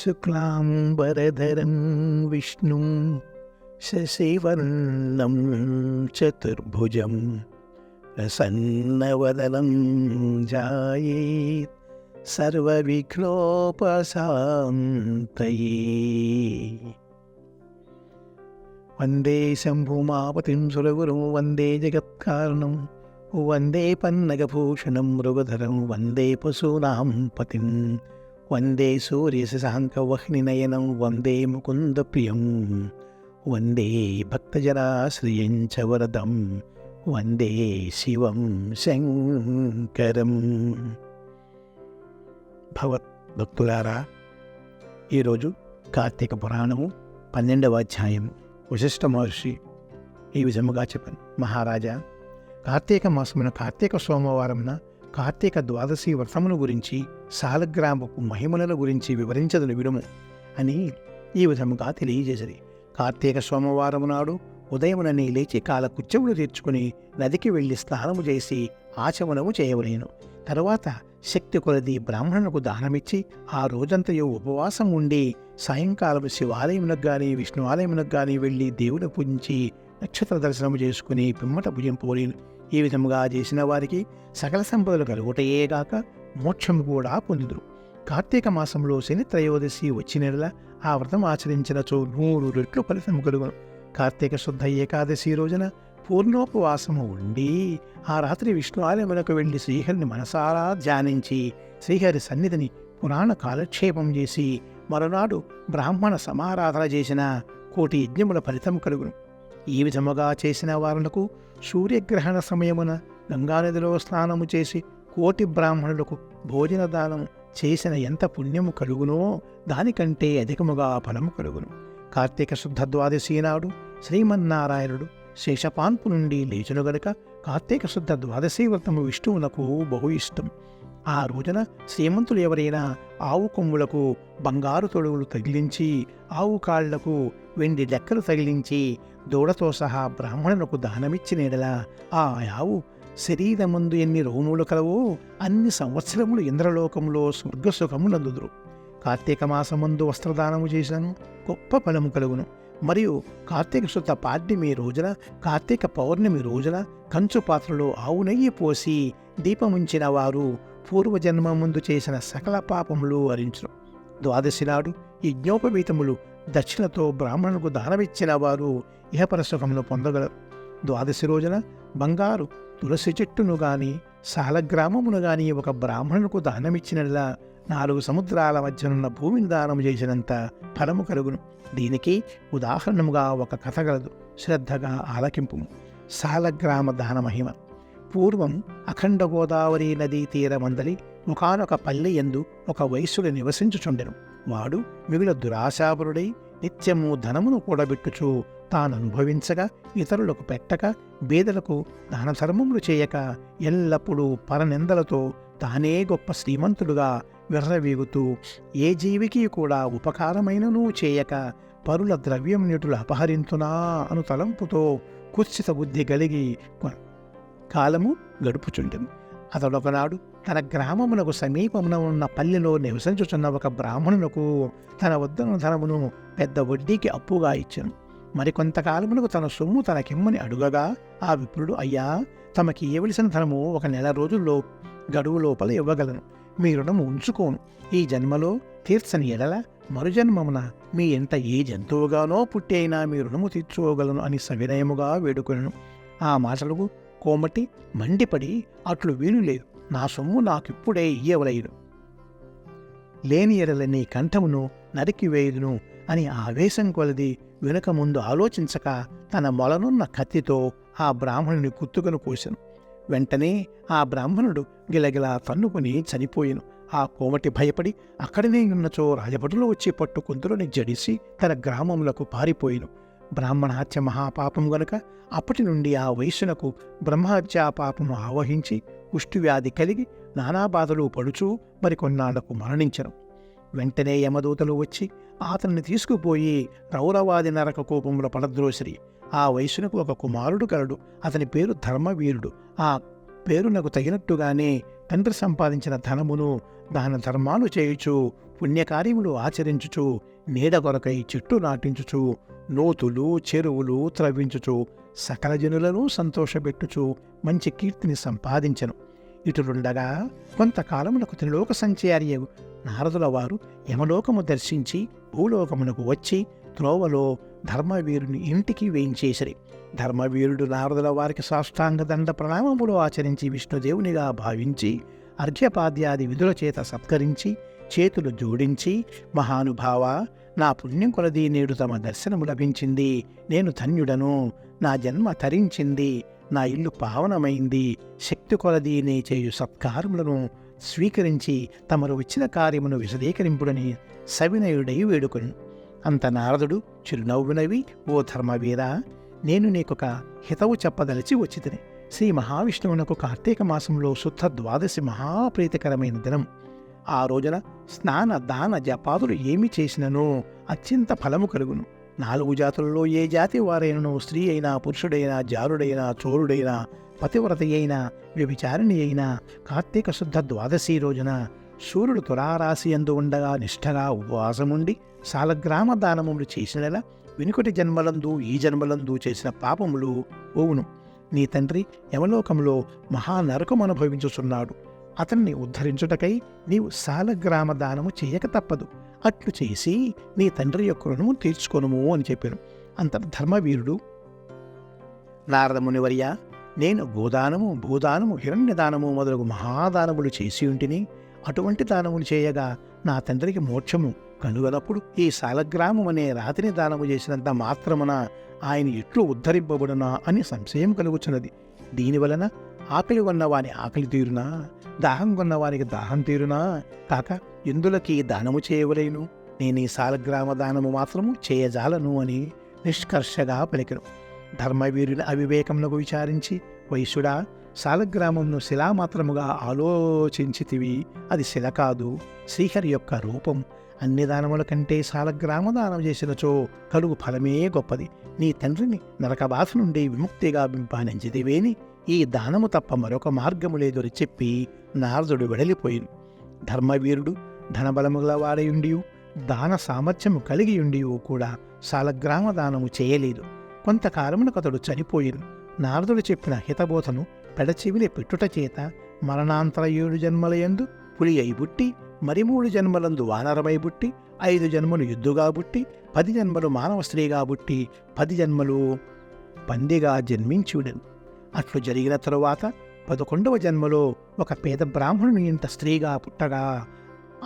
शुक्लाम्बरधरं विष्णुं शशिवर्णं चतुर्भुजं प्रसन्नवदनं जायेत् सर्वविघ्नोपशान्तये वन्दे शम्भुमापतिं सुरगुरुं वन्दे जगत्कारणम् వందే పన్నగభూషణం మృగధరం వందే పశూనాం పతిం వందే సూర్యశశాంకవహ్నినయనం వందే ముకుందప్రియం వందే భక్తజనాశ్రియం వరదం వందే శివం శంకరం భగవత్ భక్తులారా ఈరోజు కార్తీక పురాణము పన్నెండవ అధ్యాయం. వశిష్ఠ మహర్షి ఈ విధముగా చెప్పాను. మహారాజా కార్తీక మాసమున కార్తీక సోమవారంన కార్తీక ద్వాదశి వ్రతమును గురించి సాలగ్రామపు మహిమల గురించి వివరించదని విడుము అని ఈ విధముగా తెలియజేసిరి. కార్తీక సోమవారము నాడు ఉదయమునని లేచి కాల కుచ్చములు తీర్చుకుని నదికి వెళ్ళి స్నానము చేసి ఆచమనము చేయవలేను. తరువాత శక్తి కొలది బ్రాహ్మణులకు దానమిచ్చి ఆ రోజంతయు ఉపవాసం ఉండి సాయంకాలం శివాలయమునకు గాని విష్ణు ఆలయమునకు గాని వెళ్ళి దేవుని పూజించి నక్షత్ర దర్శనము చేసుకుని పిమ్మట భుజింపవలేను ఈ విధముగా చేసిన వారికి సకల సంపదలు కలుగుటయేగాక మోక్షం కూడా పొందుదురు. కార్తీక మాసంలో శని త్రయోదశి వచ్చినలా ఆ వ్రతం ఆచరించినచో నూరు రెట్లు ఫలితం కలుగును. కార్తీక శుద్ధ ఏకాదశి రోజున పూర్ణోపవాసము ఉండి ఆ రాత్రి విష్ణు ఆలయములకు వెళ్ళి శ్రీహరిని మనసారా ధ్యానించి శ్రీహరి సన్నిధిని పురాణ కాలక్షేపం చేసి మరునాడు బ్రాహ్మణ సమారాధన చేసిన కోటి యజ్ఞముల ఫలితం కలుగును. ఈ విధముగా చేసిన వారులకు సూర్యగ్రహణ సమయమున గంగానదిలో స్నానము చేసి కోటి బ్రాహ్మణులకు భోజన దానం చేసిన ఎంత పుణ్యము కలుగునో దానికంటే అధికముగా ఫలము కలుగును. కార్తీక శుద్ధ ద్వాదశి నాడు శ్రీమన్నారాయణుడు శేషపాన్పు నుండి లేచును గనుక కార్తీక శుద్ధ ద్వాదశి వ్రతము విష్ణువునకు బహు ఇష్టం. ఆ రోజున శ్రీమంతులు ఎవరైనా ఆవు కొమ్ములకు బంగారు తొడుగులు తగిలించి ఆవు కాళ్ళకు వెండి లెక్కలు తగిలించి దూడతో సహా బ్రాహ్మణులకు దానమిచ్చినేడలా ఆ ఆవు శరీరమందు ఎన్ని రోములు కలవో అన్ని సంవత్సరములు ఇంద్రలోకంలో స్వర్గసుఖములందుదురు కార్తీక మాసమందు వస్త్రదానము చేశాను గొప్ప ఫలము కలుగును. మరియు కార్తీక శుద్ధ పాడ్యమి రోజున కార్తీక పౌర్ణమి రోజున కంచు పాత్రలో ఆవు నెయ్యి పోసి దీపముంచిన వారు పూర్వజన్మ ముందు చేసిన సకల పాపములు వరించును. ద్వాదశి నాడు యజ్ఞోపవీతములు దక్షిణతో బ్రాహ్మణులకు దానమిచ్చిన వారు ఇహపర సుఖమును పొందగలరు. ద్వాదశి రోజున బంగారు తులసి చెట్టును గాని సాలగ్రామమును గాని ఒక బ్రాహ్మణులకు దానమిచ్చినలా నాలుగు సముద్రాల మధ్యనున్న భూమిని దానము చేసినంత ఫలము కలుగును. దీనికి ఉదాహరణముగా ఒక కథ గలదు. శ్రద్ధగా ఆలకింపు సాలగ్రామ దాన మహిమ. పూర్వం అఖండ గోదావరి నదీ తీరమందలి ఒకనొక పల్లె ఎందు ఒక వైశ్యుడు నివసించుచుండెను. వాడు మిగుల దురాశాపరుడై నిత్యము ధనమును కూడబెట్టుచు తాను అనుభవించగా ఇతరులకు పెట్టక బీదలకు దాన ధర్మములు చేయక ఎల్లప్పుడూ పరనిందలతో తానే గొప్ప శ్రీమంతుడుగా విర్రవీగుతూ ఏ జీవికి కూడా ఉపకారమైనను చేయక పరుల ద్రవ్యం నిటులు అపహరించునా అను తలంపుతో కుత్సిత బుద్ధి కలిగి కాలము గడుపుచుండెను అతడొకనాడు తన గ్రామమునకు సమీపమున ఉన్న పల్లెలో నివసించుచున్న ఒక బ్రాహ్మణునకు తన వద్దన ధనమును పెద్ద వడ్డీకి అప్పుగా ఇచ్చాను. మరికొంతకాలమునకు తన సొమ్ము తనకిమ్మని అడుగగా ఆ విప్రుడు అయ్యా తమకి ఇవ్వలసిన ధనము ఒక నెల రోజుల్లో గడువు లోపల ఇవ్వగలను. మీ రుణము ఉంచుకోను. ఈ జన్మలో తీర్చని ఎడల మరుజన్మమున మీ ఎంత ఏ జంతువుగానో పుట్టి అయినా మీ రుణము తీర్చుకోగలను అని సవినయముగా వేడుకొనను. ఆ మాటలకు కోమటి మండిపడి అట్లు వీలులేదు నా సొమ్ము నాకిప్పుడే ఇయ్యవలయును లేని ఎడల నీ కంఠమును నరికివేయుదును అని ఆవేశం కొలది వెనుక ముందు ఆలోచించక తన మొలనున్న కత్తితో ఆ బ్రాహ్మణుని కుత్తుకను కోసెను. వెంటనే ఆ బ్రాహ్మణుడు గిలగిలా తన్నుకుని చనిపోయాను. ఆ కోమటి భయపడి అక్కడనే ఉన్నచో రాజభటులు వచ్చి పట్టుకుందులని జడిసి తన గ్రామములకు పారిపోయిను. బ్రాహ్మణహత్య మహాపాపం గనుక అప్పటి నుండి ఆ వయస్సునకు బ్రహ్మహత్యా పాపము ఆవహించి కుష్ఠువ్యాధి కలిగి నానా బాధలు పడుచూ మరికొన్నాళ్ళకు మరణించను. వెంటనే యమదూతలు వచ్చి అతన్ని తీసుకుపోయి రౌరవాది నరక కోపముల పడద్రోసిరి ఆ వయసునకు ఒక కుమారుడు కలడు. అతని పేరు ధర్మవీరుడు. ఆ పేరునకు తగినట్టుగానే తండ్రి సంపాదించిన ధనమును దాన ధర్మాలు చేయుచు పుణ్యకార్యములు ఆచరించుచు నీడ కొరకై చెట్టు నాటించుచు నోతులు చెరువులు త్రవ్వించుచు సకల జనులను సంతోషపెట్టుచు మంచి కీర్తిని సంపాదించను. ఇటులుండగా కొంతకాలమునకు త్రిలోక సంచారి నారదుల వారు యమలోకము దర్శించి భూలోకమునకు వచ్చి త్రోవలో ధర్మవీరుని ఇంటికి వేయించేసిరి. ధర్మవీరుడు నారదుల వారికి సాష్టాంగ దండ ప్రణామములు ఆచరించి విష్ణుదేవునిగా భావించి అర్ఘ్యపాద్యాది విధుల చేత సత్కరించి చేతులు జోడించి మహానుభావ నా పుణ్యం కొలది నేడు తమ దర్శనము లభించింది. నేను ధన్యుడను. నా జన్మ తరించింది. నా ఇల్లు పావనమైంది. శక్తి కొలది నే చేయు సత్కారములను స్వీకరించి తమరు వచ్చిన కార్యమును విశదీకరింపుడని సవినయుడై వేడుకొని. అంత నారదుడు చిరునవ్వునవి ఓ ధర్మవీర నేను నీకొక హితవు చెప్పదలిచి వచ్చితిని. శ్రీ మహావిష్ణువునకు కార్తీక మాసంలో శుద్ధ ద్వాదశి మహాప్రీతికరమైన దినం. ఆ రోజున స్నాన దాన జపాదులు ఏమి చేసిననో? అత్యంత ఫలము కలుగును. నాలుగు జాతులలో ఏ జాతి వారైనను? స్త్రీ అయినా పురుషుడైనా జారుడైనా చోరుడైనా పతివ్రత అయినా వ్యభిచారిణి అయినా కార్తీక శుద్ధ ద్వాదశి రోజున సూర్యుడు తులారాశి ఎందు ఉండగా నిష్ఠగా ఉపవాసముండి సాలగ్రామ దానములు చేసినలా వెనుకటి జన్మలందు ఈ జన్మలందు చేసిన పాపములు పోవును. నీ తండ్రి యమలోకంలో మహానరకం అనుభవించుచున్నాడు. అతన్ని ఉద్ధరించుటకై నీవు సాలగ్రామ దానము చేయక తప్పదు. అట్లు చేసి నీ తండ్రి యొక్క రుణము తీర్చుకొనుము అని చెప్పాను. అంత ధర్మవీరుడు నారదమునివర్య నేను గోదానము భూదానము హిరణ్యదానము మొదలగు మహాదానములు చేసి ఉంటిని అటువంటి దానములు చేయగా నా తండ్రికి మోక్షము. కనుగలప్పుడు ఈ సాలగ్రామం అనే రాతిని దానము చేసినంత మాత్రమున ఆయన ఎట్లు ఉద్ధరింపబడునా అని సంశయం కలుగుచున్నది. దీనివలన ఆకలి ఉన్నవాని ఆకలి తీరునా? దాహం కొన్నవానికి దాహం తీరునా? కాక ఎందులకి దానము చేయవలేను? నేను ఈ సాలగ్రామ దానము మాత్రము చేయజాలను అని నిష్కర్షగా పలికెను. ధర్మవీరుని అవివేకమునకు విచారించి వైశ్యుడా సాలగ్రామంను శిలామాత్రముగా ఆలోచించితివి. అది శిల కాదు శ్రీహరి యొక్క రూపం. అన్ని దానముల కంటే సాలగ్రామ దానం చేసినచో కలుగు ఫలమే గొప్పది. నీ తండ్రిని నరకబాధ నుండి విముక్తిగా బింపానించితివేని ఈ దానము తప్ప మరొక మార్గము లేదని చెప్పి నారదుడు వెడలిపోయింది ధర్మవీరుడు ధనబలముగల వాడయుండియు దాన సామర్థ్యము కలిగియుండియు కూడా సాలగ్రామ దానము చేయలేదు. కొంతకాలమునకు అతడు చనిపోయిను నారదుడు చెప్పిన హితబోధను పెడచెవిలి పెట్టుట చేత మరణాంతర ఏడు జన్మలయందు పులి అయి బుట్టి మరి మూడు జన్మలందు వానరమై బుట్టి ఐదు జన్మలు ఎద్దుగా బుట్టి పది జన్మలు మానవ స్త్రీగా బుట్టి పది జన్మలు పందిగా జన్మించుడను. అట్లు జరిగిన తరువాత పదకొండవ జన్మలో ఒక పేద బ్రాహ్మణుని ఇంట స్త్రీగా పుట్టగా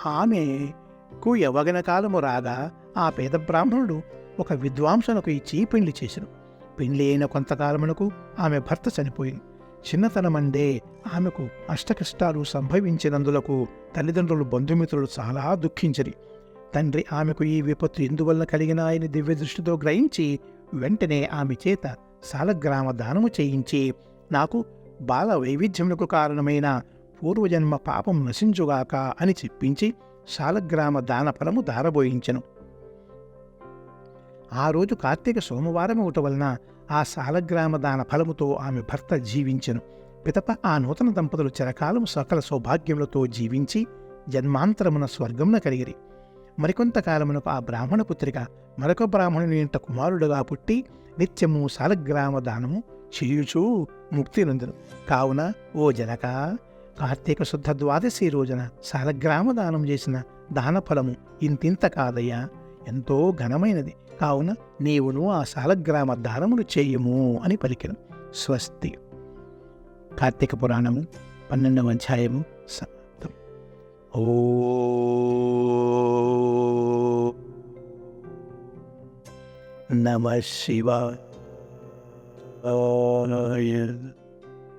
ఆమెకు యవగన కాలము రాగా ఆ పేద బ్రాహ్మణుడు ఒక విద్వాంసునకు ఇచ్చి పెళ్ళి చేశాడు పెళ్ళి అయిన కొంతకాలమునకు ఆమె భర్త చనిపోయింది. చిన్నతనమందే ఆమెకు అష్టకష్టాలు సంభవించినందులకు తల్లిదండ్రులు బంధుమిత్రులు చాలా దుఃఖించరి. తండ్రి ఆమెకు ఈ విపత్తు ఎందువల్ల కలిగిన ఆయన దివ్య దృష్టితో గ్రహించి వెంటనే ఆమె చేత సాలగ్రామ దానము చేయించి నాకు బాల వైవిధ్యములకు కారణమైన పూర్వజన్మ పాపం నశించుగాక అని చెప్పించి సాలగ్రామ దాన ఫలము దారబోయించెను ఆ రోజు కార్తీక సోమవారం ఒకట వలన ఆ సాలగ్రామ దాన ఫలముతో ఆమె భర్త జీవించెను. పితప ఆ నూతన దంపతులు చిరకాలం సకల సౌభాగ్యములతో జీవించి జన్మాంతరమున స్వర్గమున కలిగిరి. మరికొంతకాలమునకు ఆ బ్రాహ్మణ పుత్రిక మరొక బ్రాహ్మణుని ఇంట కుమారుడుగా పుట్టి నిత్యము సాలగ్రామ దానము చేయుచూ ముక్తి నందును. కావున ఓ జనక కార్తీక శుద్ధ ద్వాదశి రోజున సాలగ్రామ దానం చేసిన దానఫలము ఇంతింత కాదయ్యా ఎంతో ఘనమైనది. కావున నీవును ఆ సాలగ్రామ దానములు చేయము అని పలికిన. స్వస్తి. కార్తీక పురాణము పన్నెండవ అధ్యాయము సమాప్తం ఓ నమ శివ